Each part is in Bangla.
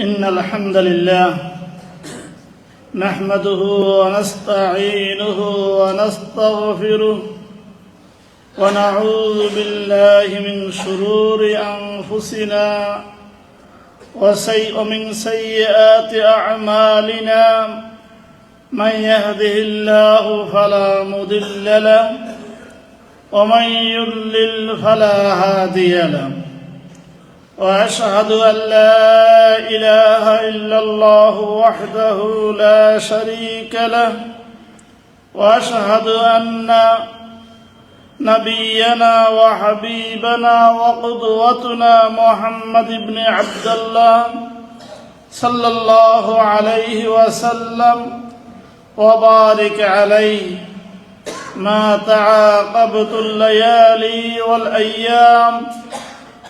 إن الحمد لله نحمده ونستعينه ونستغفره ونعوذ بالله من شرور أنفسنا وسيء من سيئات أعمالنا من يهده الله فلا مضل له ومن يضلل فلا هادي له وأشهد أن لا إله إلا الله وحده لا شريك له وأشهد أن نبينا وحبيبنا وقدوتنا محمد بن عبد الله صلى الله عليه وسلم وبارك عليه ما تعاقبت الليالي والأيام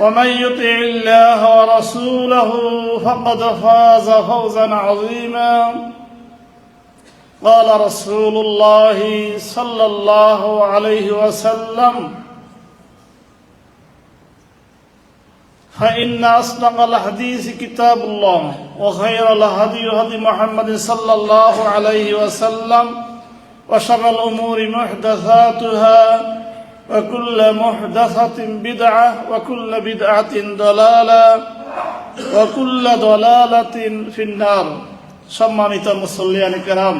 ومن يطع الله ورسوله فقد فاز فوزا عظيما. قال رسول الله صلى الله عليه وسلم فإن أصدق الحديث كتاب الله وخير الهدي هدي محمد صلى الله عليه وسلم وشر الأمور محدثاتها وكل محدثة بدعة وكل بدعة ضلالة وكل ضلالة في النار সম্মানিত মুসল্লিয়ান কেরাম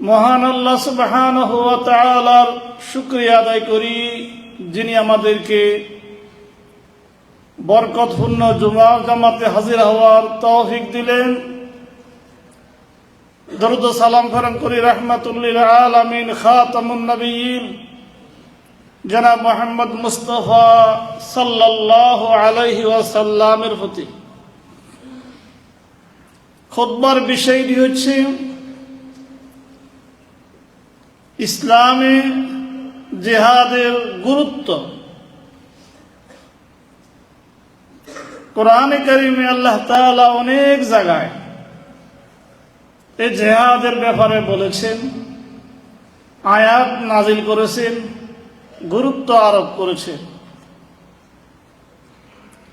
মহান আল্লাহ সুবহানাহু ওয়া তাআলার শুকরিয়া আদায় করি যিনি আমাদেরকে বরকতপূর্ণ জুমা জামাতে হাজির হওয়ার তৌফিক দিলেন দরুদ সালাম ফেরন করি, রহমাতুল্লিল আলামিন, খাতামুন নবীন। জনাব মোহাম্মদ মুস্তফা সাল্লাল্লাহু আলাইহি ওয়াসাল্লামের প্রতি। খোদবার বিষয়টি হচ্ছে, ইসলামে জেহাদের গুরুত্ব। কোরআনে করিমে আল্লাহ তাআলা অনেক জায়গায় এই জেহাদের ব্যাপারে বলেছেন, আয়াত নাজিল করেছেন, গুরুত্ব আরোপ করেছেন।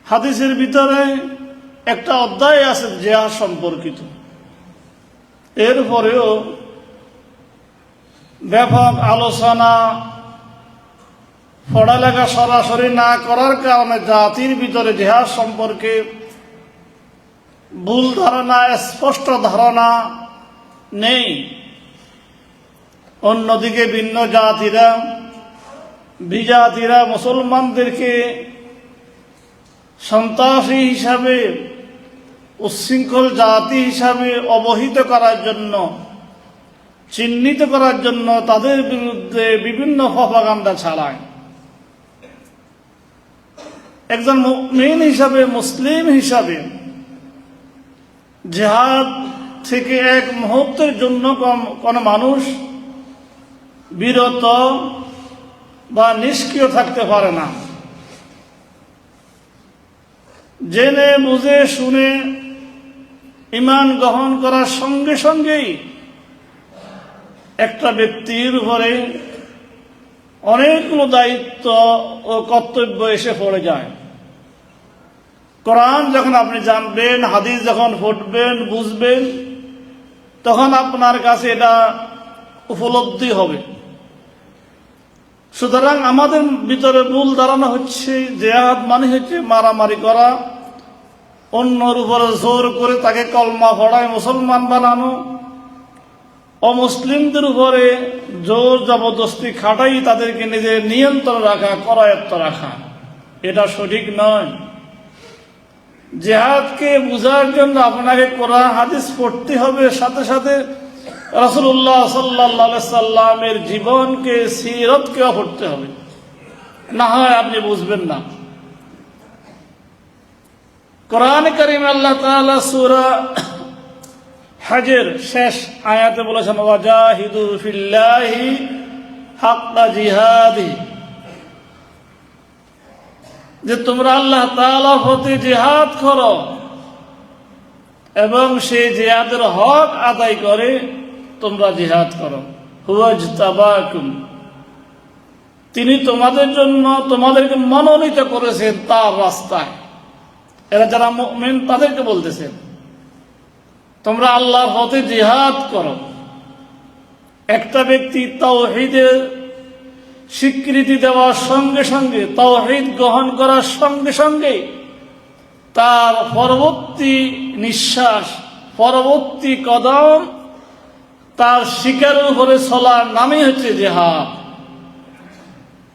হাদিসের ভিতরে একটা অধ্যায় আছে জেহাদ সম্পর্কিত। এরপরেও ব্যাপক আলোচনা, পড়ালেখা সরাসরি না করার কারণে জাতির ভিতরে জেহাদ সম্পর্কে ভুল ধারণা, স্পষ্ট ধারণা নেই। অন্যদিকে ভিন্ন জাতিরা, বিজাতিরা মুসলমানদেরকে সন্ত্রাসী হিসাবে, উচ্ছৃঙ্খল জাতি হিসাবে অবহিত করার জন্য, চিহ্নিত করার জন্য তাদের বিরুদ্ধে বিভিন্ন প্রপাগান্ডা ছাড়ায় একজন মেন হিসাবে, মুসলিম হিসাবে, জেহাদ থেকে এক মুহূর্তের জন্য কোনো মানুষ বিরত বা নিষ্ক্রিয় থাকতে পারে না। জেনে, বুঝে, শুনে ইমান গ্রহণ করার সঙ্গে সঙ্গেই একটা ব্যক্তির উপরে অনেকগুলো দায়িত্ব ও কর্তব্য এসে পড়ে যায়। কোরআন যখন আপনি জানবেন, হাদিস যখন ফুটবেন বুঝবেন তখন আপনার কাছে এটা উপলব্ধি হবে। সুতরাং আমাদের ভিতরে মূল ধারণা হচ্ছে, জেহাদ মানে হচ্ছে মারামারি করা, অন্যর উপরে জোর করে তাকে কলমা পড়ায় মুসলমান বানানো, অমুসলিমদের উপরে জোর জবরদস্তি খাটাই তাদেরকে নিজের নিয়ন্ত্রণ রাখা, করায়ত্ত রাখা। এটা সঠিক নয়। জেহাদকে বোঝার জন্য আপনাকে কোরআন, হাদিস পড়তে হবে। সাথে সাথে রসুল্লাহ সাল্লাহ সাল্লামের জীবনকে, সিরতকেও পড়তে হবে। না হয় আপনি বুঝবেন না। কোরআন করিম আল্লাহ সূরা হজের শেষ আয়াতে বলেছেন, ওয়াজাহিদু ফিল্লাহি জিহাদি। যে তোমরা আল্লাহ তাআলা প্রতি জিহাদ করো এবং সেই জিহাদের হক আদায় করে, তোমরা জিহাদ করো। হুয়াজ তাবাকুম তিনি তোমাদের জন্য তোমাদেরকে মনোনীত করেছেন তার রাস্তায়। এরা যারা মেন তাদেরকে বলতেছেন তোমরা আল্লাহর পথে জিহাদ করো। একটা ব্যক্তি তাওহীদের স্বীকৃতি দেওয়ার সঙ্গে সঙ্গে, তাওহীদ গ্রহণ করার সঙ্গে সঙ্গে তার পরবর্তী নিঃশ্বাস, পরবর্তী কদম তার শিকারের উপরে চলার নামই হচ্ছে জেহাদ।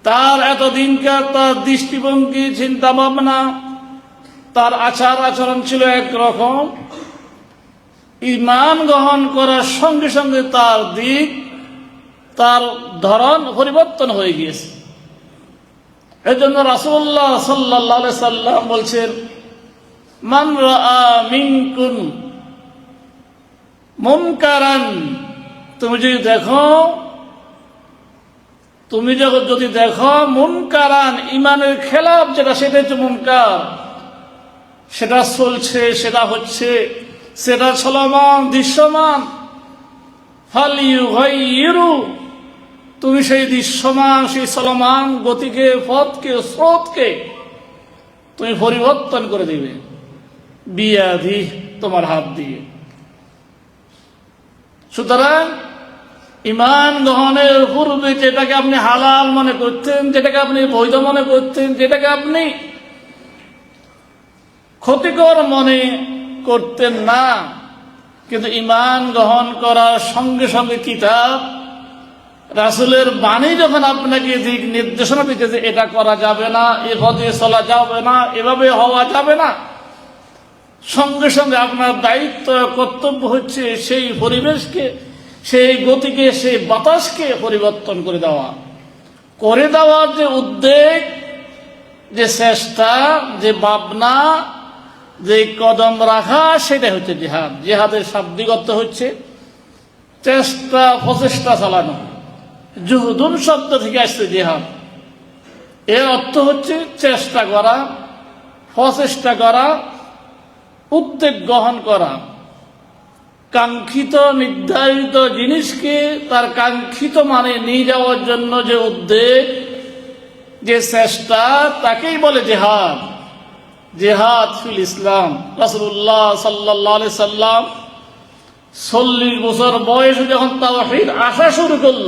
তার এতদিনকার তার দৃষ্টিভঙ্গি চিন্তা ভাবনা তার আচার আচরণ ছিল একরকম। ইমান গ্রহণ করার সঙ্গে সঙ্গে তার দিক তার ধরন পরিবর্তন হয়ে গিয়েছে। এই জন্য রাসুল্লাহ সাল্লাহ সাল্লাম বলছেন, মান রাআ মিনকুম তুমি যদি দেখো, তুমি যদি দেখো মুনকারান ইমানের খেলাফ যেটা, সেটা হচ্ছে মুনকার। সেটা চলছে, সেটা হচ্ছে, সেটা চলমান, দৃশ্যমান। ফালিউ ইরু তুমি সেই দৃশ্যমান, সেই চলমান গতিকে, পথকে, স্রোতকে তুমি পরিবর্তন করে দিবে। বিয়াধি তোমার হাত দিয়ে। সুতরাং ইমান গ্রহণের পূর্বে যেটাকে আপনি হালাল মনে করতেন, যেটাকে আপনি বৈধ মনে করতেন, যেটাকে আপনি ক্ষতিকর মনে করতেন না। কিন্তু ইমান গ্রহণ করার সঙ্গে সঙ্গে কিতাব রাসুলের বাণী যখন আপনাকে দিক নির্দেশনা দিতে যে এটা করা যাবে না এ পথে চলা যাবে না, এভাবে হওয়া যাবে না। সঙ্গে সঙ্গে আপনার দায়িত্ব, কর্তব্য হচ্ছে সেই পরিবেশকে, সেই গতিকে, সেই বাতাসকে পরিবর্তন করে দেওয়া। করে দেওয়ার যে উদ্বেগ, যে চেষ্টা, যে ভাবনা, যে কদম রাখা সেটা হচ্ছে জেহাদ। জেহাদের শাব্দিক অর্থ হচ্ছে চেষ্টা, প্রচেষ্টা চালানো। জুহুদুন শব্দ থেকে আসছে জেহাদ। এর অর্থ হচ্ছে চেষ্টা করা, প্রচেষ্টা করা উদ্যোগ গ্রহণ করা। কাঙ্ক্ষিত, নির্ধারিত জিনিসকে তার কাঙ্ক্ষিত মানে নিয়ে যাওয়ার জন্য যে উদ্যোগ যে চেষ্টা, তাকেই বলে জেহাদ। জেহাদ ফিল ইসলাম। রাসুল্লাহ সাল্লাহ সাল্লাম চল্লিশ বছর বয়সে যখন তাওহীদ আসা শুরু করল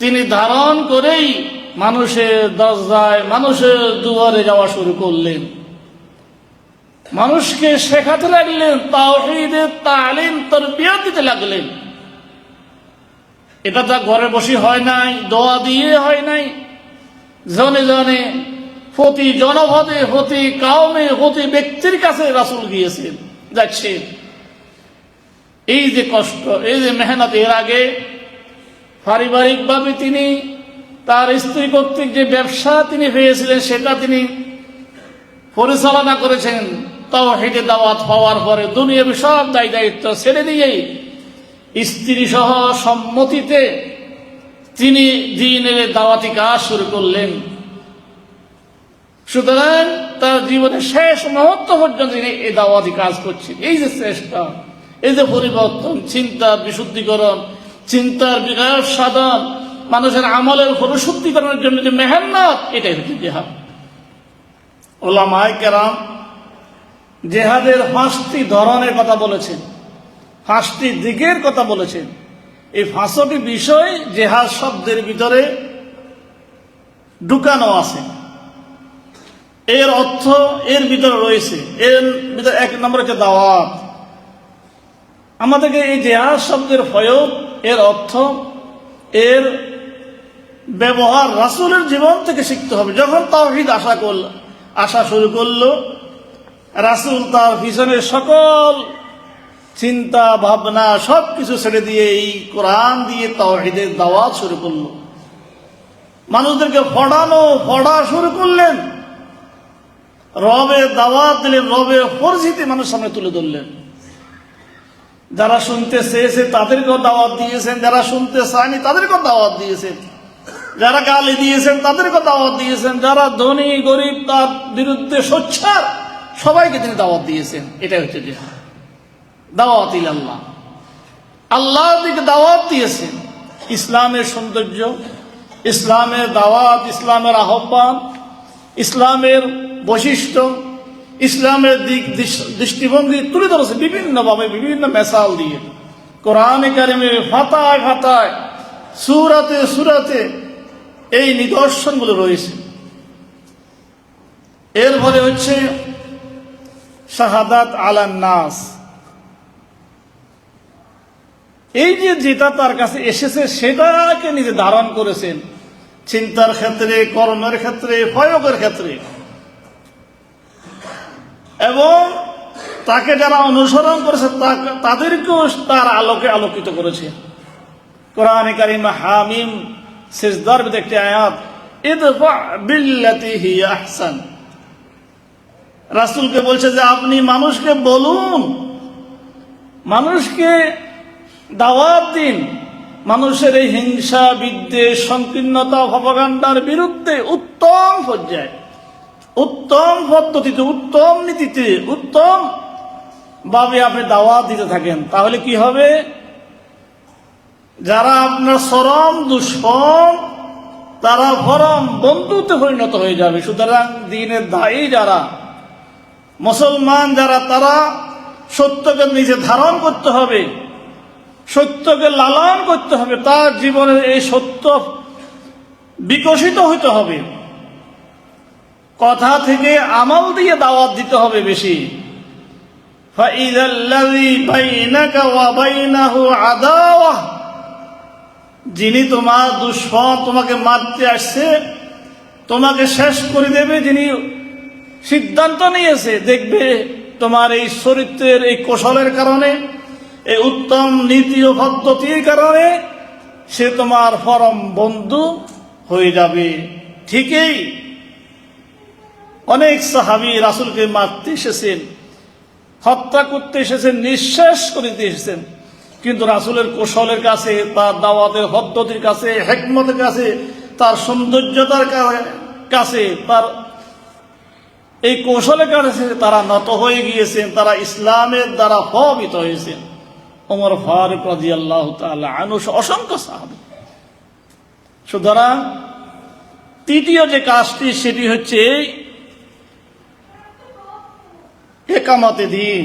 তিনি ধারণ করেই মানুষের দরজায়, মানুষের দুয়ারে যাওয়া শুরু করলেন। মানুষকে শেখাতে লাগলেন, তাওহীদের তালিম, তরবিয়ত দিতে লাগলেন। এটা তা ঘরে বসে হয় নাই, দোয়া দিয়ে হয় নাই, জনে জনে প্রতি জনপদে, প্রতি কাউমে, প্রতি ব্যক্তির কাছে রাসূল গিয়েছেন, যাচ্ছেন। এই যে কষ্ট, এই যে মেহনত এর আগে পারিবারিকভাবে তিনি তার স্ত্রী কর্তৃক যে ব্যবসা তিনি পেয়েছিলেন সেটা তিনি পরিচালনা করেছেন। তাও হেঁটে দাওয়াত পাওয়ার পরে দুনিয়ার সব দায় দায়িত্ব ছেড়ে দিয়েই স্ত্রী সহ সম্মতিতে তিনি দিনের দাওয়াতি কাজ শুরু করলেন। সুতরাং তার জীবনের শেষ মুহূর্ত পর্যন্ত তিনি এই দাওয়াতি কাজ করছেন। এই যে চেষ্টা, এই যে পরিবর্তন, চিন্তা, বিশুদ্ধিকরণ চিন্তার বিকাশ সাধন, মানুষের আমলের পরিশুদ্ধিকরণের জন্য যে মেহান্নত এটাই হচ্ছে জেহাদ। ওলামায় কেরাম জেহাদের পাঁচটি ধরনের কথা বলেছেন, পাঁচটি দিকের কথা বলেছেন। এই পাঁচটি বিষয় জেহাদ শব্দের ভিতরে ঢুকানো আছে। এর অর্থ এর ভিতরে রয়েছে। এর ভিতরে এক নম্বর হচ্ছে দাওয়াত। আমাদেরকে এই জেহাদ শব্দের প্রয়োগ, এর অর্থ এর ব্যবহার রাসূলের জীবন থেকে শিখতে হবে। যখন তাওহীদ আশা করল, আশা শুরু করল, রাসূল তার পিছনে সকল চিন্তা, ভাবনা সব কিছু ছেড়ে দিয়ে এই কোরআন দিয়ে তাওহীদের দাওয়াত শুরু করল। মানুষদেরকে ফড়ানো ফড়া শুরু করলেন। রবে দাওয়াত দিলেন রবে পরিচিতি মানুষ সামনে তুলে ধরলেন। যারা শুনতে চেয়েছে, তাদেরকেও দাওয়াত দিয়েছেন। যারা শুনতে চায়নি, তাদেরকেও দাওয়াত দিয়েছেন। যারা গালি দিয়েছেন, তাদেরকেও দাওয়াত দিয়েছেন। যারা ধনী, গরিব, তার বিরুদ্ধে সোচ্চার, সবাইকে তিনি দাওয়াত দিয়েছেন। এটাই হচ্ছে যে দাওয়াত আল্লাহ আল্লাহর দিকে দাওয়াত দিয়েছেন। ইসলামের সৌন্দর্য, ইসলামের দাওয়াত, ইসলামের আহ্বান, ইসলামের বৈশিষ্ট্য ইসলামের দিক দৃষ্টিভঙ্গি তুলে ধরেছে বিভিন্নভাবে বিভিন্ন মেসাল দিয়ে। কোরআনে কারিমে ফাতায় ফাতায়, সুরাতে সুরাতে এই নিদর্শনগুলো রয়েছে। এরপরে হচ্ছে শাহাদাত আলান নাস। এই যে যেটা তার কাছে এসেছে, সেটাকে নিজে ধারণ করেছেন। চিন্তার ক্ষেত্রে, কর্মের ক্ষেত্রে, প্রয়োগের ক্ষেত্রে। এবং তাকে যারা অনুসরণ করেছে তাদেরকেও তার আলোকে আলোকিত করেছে। কোরআন কারিম হামিম ভিতরে একটি আয়াত রাসূলকে বলছে যে, আপনি মানুষকে বলুন, মানুষকে দাওয়াত দিন। মানুষের এই হিংসা, বিদ্বেষ, সংকীর্ণতা ভবগান্ডার বিরুদ্ধে উত্তম পর্যায়ে। উত্তম পদ্ধতিতে, উত্তম নীতিতে, উত্তম ভাবে আপনি দাওয়াত দিতে থাকেন, তাহলে কি হবে? যারা আপনার চরম দুশ্মন, তারা পরম বন্ধুতে পরিণত হয়ে যাবে। সুতরাং দিনের দায়ী যারা, মুসলমান যারা, তারা সত্যকে নিজে ধারণ করতে হবে, সত্যকে লালন করতে হবে, তার জীবনের এই সত্য বিকশিত হইতে হবে। কথা থেকে আমল দিয়ে দাওয়াত দিতে হবে বেশি। যিনি তোমার দুশ্মন তোমাকে মারতে আসছে, তোমাকে শেষ করে দেবে যিনি সিদ্ধান্ত নিয়েছে, দেখবে তোমার এই চরিত্রের এই কৌশলের কারণে, এই উত্তম নীতি ও পদ্ধতির কারণে সে তোমার পরম বন্ধু হয়ে যাবে। ঠিকই অনেক সাহাবি রাসুলকে মারতে এসেছেন, হত্যা করতে এসেছেন, নিঃশ্বাস করিতে এসেছেন। কিন্তু রাসুলের কৌশলের কাছে, তার দাওয়াতের পদ্ধতির কাছে, হেকমতের কাছে, তার সৌন্দর্যতার কাছে, তার এই কৌশলের কাছে তারা নত হয়ে গিয়েছেন, তারা ইসলামের দ্বারা প্রভাবিত হয়েছেন। ওমর ফারুক রাজি আল্লাহ আনুষ অসংখ্য সাহাবি। সুতরাং তৃতীয় যে কাজটি, সেটি হচ্ছে একামতে দিন।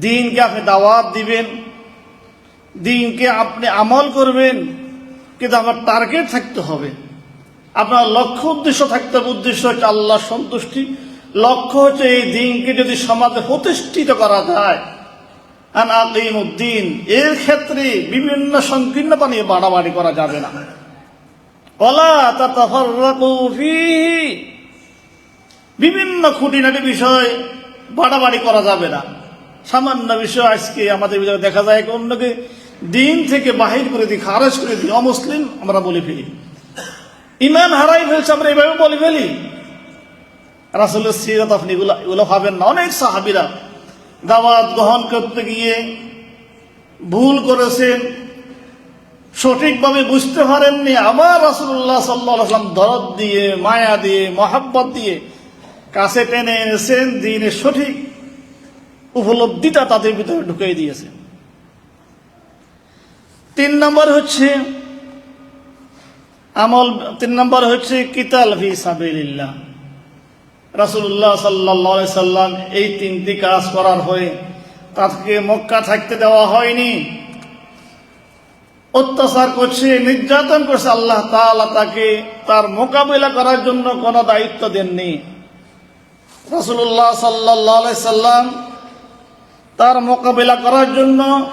দিনকে আপনি দাওয়াত দিবেন, দিনকে আপনি আমল করবেন, কিন্তু আমার টার্গেট থাকতে হবে। আপনার লক্ষ্য উদ্দেশ্য থাকতে হবে। উদ্দেশ্য হচ্ছে আল্লাহ সন্তুষ্টি। লক্ষ্য হচ্ছে এই দিনকে যদি সমাজে প্রতিষ্ঠিত করা যায়, আন আকিম উদ্দিন এর ক্ষেত্রে বিভিন্ন সংকীর্ণতা নিয়ে বাড়াবাড়ি করা যাবে না। ওলা তাতাফাররাকু ফীহি। বিভিন্ন খুঁটিনাটি বিষয় বাড়াবাড়ি করা যাবে না। সামান্য বিষয় আজকে আমাদের ভিতরে দেখা যায় অন্যকে দিন থেকে বাহির করে দিই, খারেজ করে দিই, অমুসলিম আমরা বলে ফেলি। ইমান হারাই ফেলছে, আমরা এইভাবে বলে ফেলি। রাসুলের সিরত আপনি এগুলো এগুলো ভাবেন না। অনেক সাহাবিরা দাওয়াত গ্রহণ করতে গিয়ে ভুল করেছেন, সঠিকভাবে বুঝতে পারেননি। আবার রাসুল্লাহ সাল্লাম দরদ দিয়ে, মায়া দিয়ে, মহাব্বত দিয়ে কাছে টেনে এনেছেন দিনের সঠিক উপলব্ধিটা তাদের ভিতরে ঢুকিয়ে দিয়েছে। তিন নম্বর হচ্ছে আমল, তিন নম্বর হচ্ছে কিতাল ভি সাবিলিল্লাহ। রাসুল্লাহ সাল্লাহ সাল্লাম এই তিনটি কাজ করার হয়ে তাকে মক্কা থাকতে দেওয়া হয়নি। অত্যাচার করছে, নির্যাতন করছে, আল্লাহ তাকে তার মোকাবিলা করার জন্য কোনো দায়িত্ব দেননি। রাসুল্লাহ সাল্লাহ সাল্লাম তার মোকাবিলা করার জন্য,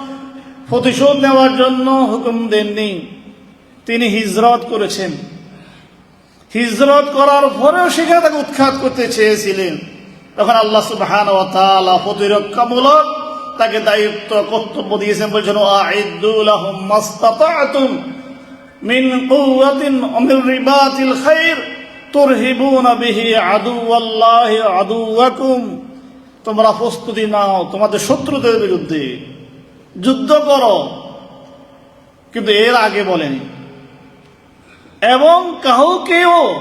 প্রতিশোধ নেওয়ার জন্য হুকুম দেননি। তিনি হিজরত করেছেন। হিজরত করার পরেও সেখানে তাকে উৎখাত করতে চেয়েছিলেন। তখন আল্লাহ সুবহান ও তাআলা প্রতিরক্ষামূলক তাকে দায়িত্ব, কর্তব্য দিয়েছেন, বলছেন মাস্তাতাতুম মিন মিন রিবাতিল খাইর। তোমরা প্রস্তুতি নাও, তোমাদের শত্রুদের বিরুদ্ধে। যুদ্ধ করো। কিন্তু এর আগে বলেনি। এবং কাউকেও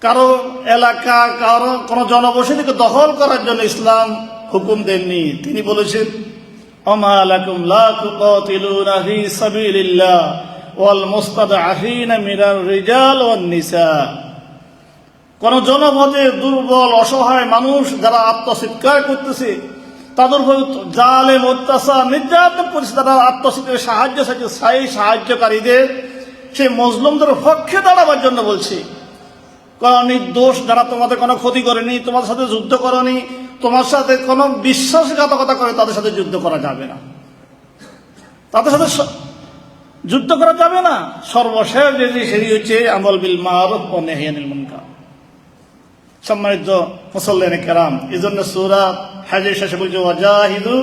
কারও এলাকা, কারও কোন জনবসতিকে দখল করার জন্য ইসলাম হুকুম দেননি। তিনি বলেছেন, অমা লাকুম লা তুকাতিলুনা ফি সাবিলিল্লাহ। কোন জনপদে দুর্বল, অসহায় মানুষ যারা আত্মচিৎকার করতেছে, তাদের জালেম, অত্যাচার, নির্যাতন করছে, তারা আত্মচিৎকারের সাহায্য সেই সাহায্যকারীদের, সেই মজলুমদের পক্ষে দাঁড়াবার জন্য বলছি। কারণ নির্দোষ যারা তোমাদের কোনো ক্ষতি করেনি তোমার সাথে যুদ্ধ করনি, তোমার সাথে কোনো বিশ্বাসঘাতকতা করে তাদের সাথে যুদ্ধ করা যাবে না। তাদের সাথে যুদ্ধ করা যাবে না। সর্বশেষ যে সেটি হচ্ছে আমল বিল মারুফ ও নেহিয়ানিল মুনকার। সম্মানিত মুসল্লান কেরাম এই জন্য সুরা হাজের শেষে বলছে, ওয়াজাহিদু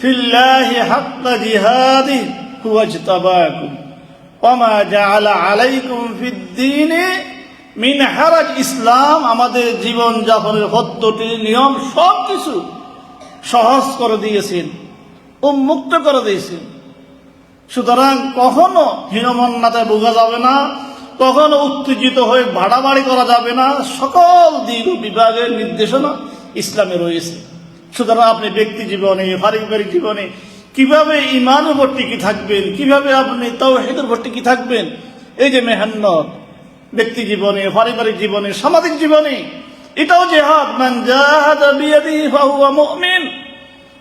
ফিল্লাহি হাক্কা জিহাদি, হুয়া জিতাবাকুম ওয়ামা জাআলা আলাইকুম মিন হারাজ ইসলাম। আমাদের জীবন যাপনের নিয়ম সব কিছু সহজ করে দিয়েছেন, উন্মুক্ত করে দিয়েছেন। সুতরাং কখনো হীনমন্যতায় বোঝা যাবে না, কখনো উত্তেজিত হয়ে বাড়াবাড়ি করা যাবে না, সকল দিক বিভাগের নির্দেশনা ইসলামে রয়েছে। সুতরাং আপনি ব্যক্তি জীবনে, পারিবারিক জীবনে কীভাবে ইমান উপর টিকে থাকবেন, কীভাবে আপনি তাও হেদের উপর টিকে থাকবেন, এই যে মেহান্ন ব্যক্তি জীবনে, পারিবারিক জীবনে, সামাজিক জীবনে, এটাও ফাহুয়া মুমিন।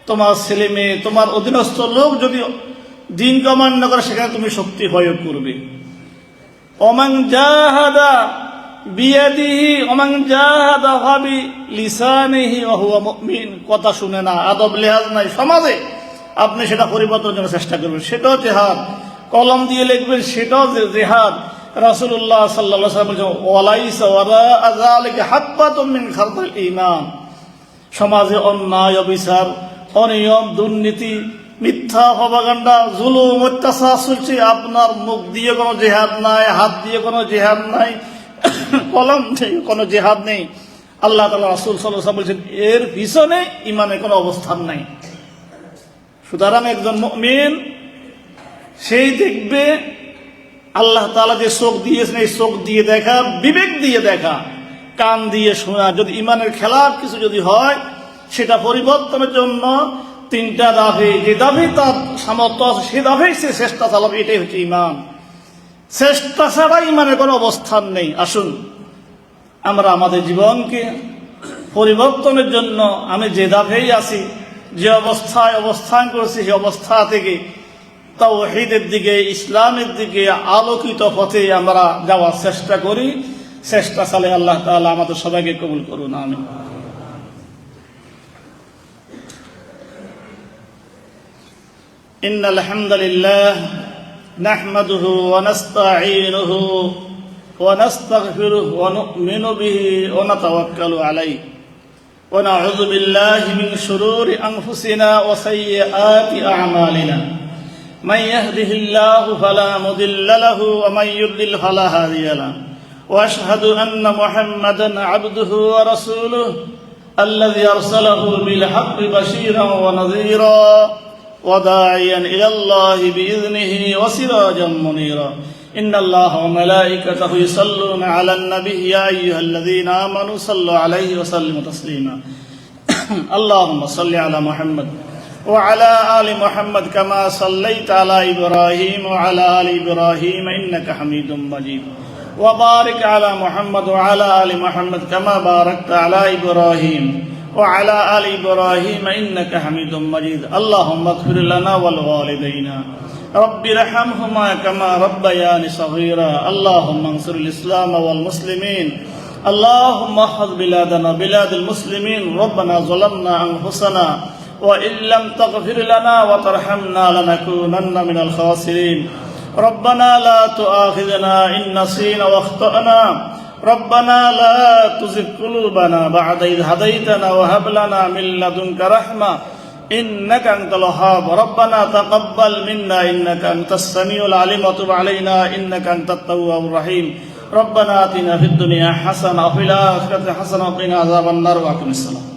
তোমার ছেলে মেয়ে, তোমার অধীনস্থ লোক যদি দিন কমান্য করে, সেখানে তুমি শক্তি প্রয়োগ করবে। অমাং জাহাদা বিয়াদিহি ওমান জাহাদা ভাবি লিসানিহি ওয়া হুয়া মুমিন। কথা শুনে না, আদব লেহাজ নাই সমাজে। আপনি সেটা পরিবর্তনের জন্য চেষ্টা করবেন। সেটাও জেহাদ। কলম দিয়ে লিখবেন, সেটাও জেহাদ। আলাইহি ওয়াসাল্লাম বলেছেন মিন ঈমান। সমাজে অন্যায়, অবিচার, অনিয়ম, দুর্নীতি মিথ্যা হবাগান্ডা জুলুম, অত্যাচার চলছে। আপনার মুখ দিয়ে কোনো জেহাদ নাই, হাত দিয়ে কোনো জেহাদ নাই, কলম থেকে কোনো জেহাদ নেই। আল্লাহ তালা রাসুল সাল্লাহ বলছেন, এর পিছনে ইমানের কোনো অবস্থান নাই। সুতরাং একজন মেন সেই দেখবে আল্লাহ তালা যে চোখ দিয়েছেন, এই চোখ দিয়ে দেখা, বিবেক দিয়ে দেখা। কান দিয়ে শোনা, যদি ইমানের খেলার কিছু যদি হয়, সেটা পরিবর্তনের জন্য তিনটা দাভে যে দাভে তার সামর্থ্য আছে, সে দাভেই সে চেষ্টা চালাবে এটাই হচ্ছে ইমান চেষ্টা ছাড়া ইমানের কোনো অবস্থান নেই। আসুন, আমরা আমাদের জীবনকে পরিবর্তনের জন্য আমি যে দাভেই আছি, যে অবস্থায় অবস্থান করছি, সে অবস্থা থেকে তাওহীদের দিকে, ইসলামের দিকে আলোকিত পথে আমরা যাওয়ার চেষ্টা করি। চেষ্টা চালে আল্লাহ তাআলা আমাদের সবাইকে কবুল করুন আমি إن الحمد لله نحمده ونستعينه ونستغفره ونؤمن به ونتوكل عليه ونعوذ بالله من شرور أنفسنا وسيئات أعمالنا من يهده الله فلا مضل له ومن يضلل فلا هادي له واشهد ان محمدا عبده ورسوله الذي ارسله بالحق بشيرا ونذيرا وداعيا الى الله باذنه وسراجا منيرا ان الله وملائكته يصلون على النبي يا ايها الذين امنوا صلوا عليه وسلموا تسليما اللهم صل على محمد وعلى آل محمد كما صليت على إبراهيم وعلى آل إبراهيم إنك حميد مجيد وبارك على محمد وعلى آل محمد كما باركت على إبراهيم وعلى آل إبراهيم إنك حميد مجيد اللهم اغفر لنا ولوالدينا رب ارحمهما كما ربياني صغيرا اللهم انصر الإسلام والمسلمين اللهم احفظ بلادنا بلاد المسلمين ربنا ظلمنا أنفسنا وإن لم تغفر لنا وترحمنا لنكونن من الخاسرين ربنا لا تؤاخذنا إن نسينا واخطأنا ربنا لا تزغ قلوبنا بعد إذ هديتنا وهب لنا من لدنك رحمة إنك أنت الوهاب. ربنا تقبل منا إنك أنت السميع العليم وتب علينا إنك أنت التواب الرحيم. ربنا آتنا في الدنيا حسنة وفي الآخرة حسنة وقنا عذاب النار وأقم الصلاة.